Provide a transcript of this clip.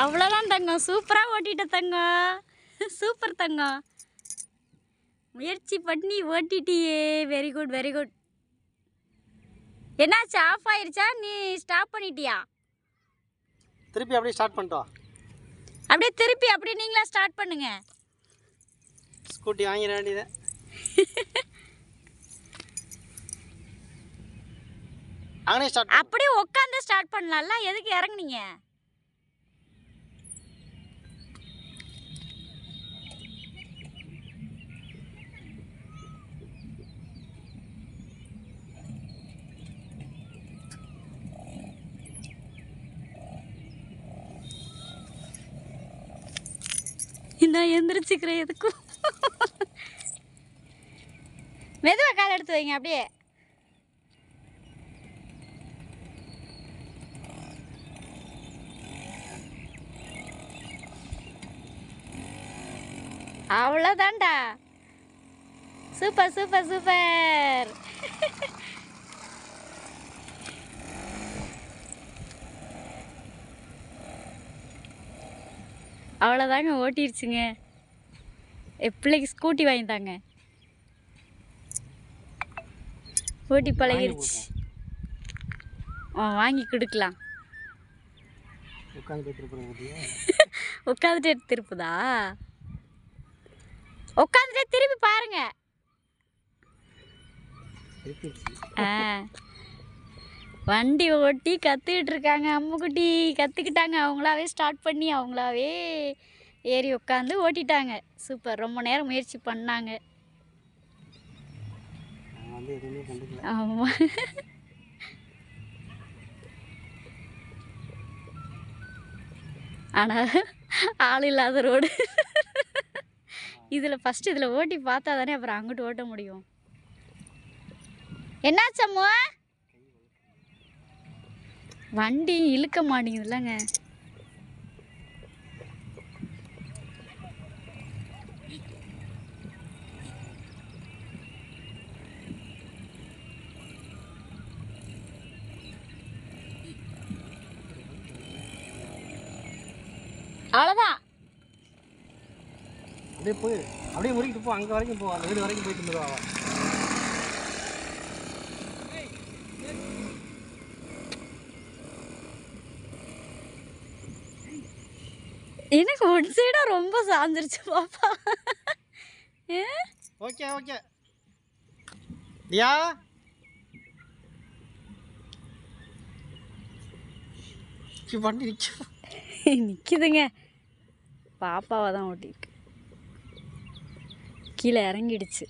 அவ்வளோதான் தங்கம். சூப்பராக ஓட்டிட்ட தங்கம். சூப்பர் தங்கம். முயற்சி பண்ணி ஓட்டிட்டியே. வெரி குட் வெரி குட் என்னாச்சு? ஆஃப் ஆயிருச்சா? நீ ஸ்டாப் பண்ணிட்டியா? திருப்பி அப்படியே ஸ்டார்ட் பண்ணிட்டோம். அப்படியே திருப்பி அப்படியே நீங்களா ஸ்டார்ட் பண்ணுங்க. ஸ்கூட்டி வாங்கிட வேண்டியது. அப்படியே உட்காந்து ஸ்டார்ட் பண்ணலாம்ல? எதுக்கு இறங்குனீங்க? நான் எந்திரிச்சுக்கிறேன் எதுக்கும் மெதுவாக கால் எடுத்து வைங்க அப்படியே. அவ்வளோதான்டா சூப்பர் சூப்பர் சூப்பர். அவ்வளோதாங்க ஓட்டிருச்சுங்க. பிள்ளைக்கு ஸ்கூட்டி வாங்கி தாங்க. ஓட்டி பழகிருச்சு. வாங்கி கொடுக்கலாம். உட்காந்துட்டே திருப்புதா? உட்காந்துட்டே திருப்பி பாருங்க. ஆ. வண்டி ஓட்டி கற்றுக்கிட்டு இருக்காங்க அம்முக்குட்டி கற்றுக்கிட்டாங்க அவங்களாவே ஸ்டார்ட் பண்ணி அவங்களாவே ஏறி உட்காந்து ஓட்டிட்டாங்க. சூப்பர் ரொம்ப நேரம் முயற்சி பண்ணாங்க. ஆமாம் ஆனால் ஆள் இல்லாத ரோடு இதில் ஃபஸ்ட்டு இதில் ஓட்டி பார்த்தா தானே அப்புறம் அங்கிட்டு ஓட்ட முடியும். என்னாச்சம்மோ வண்டி இழுக்க மாட்டேங்குதுல்லங்க. அவ்வளோதான் அப்படியே போய் அப்படியே முறிக்கிட்டு போ அங்கே வரைக்கும் போ. அந்த வீடு வரைக்கும் போயிட்டு வந்துடுவா எனக்கு ஒன் சைடாக ரொம்ப சாஞ்சிருச்சு பாப்பா? Okay okay. தியா? கி வண்டி நிற்கும் நிற்கிதுங்க பாப்பாவை தான் ஓட்டிருக்கு கீழே இறங்கிடுச்சு.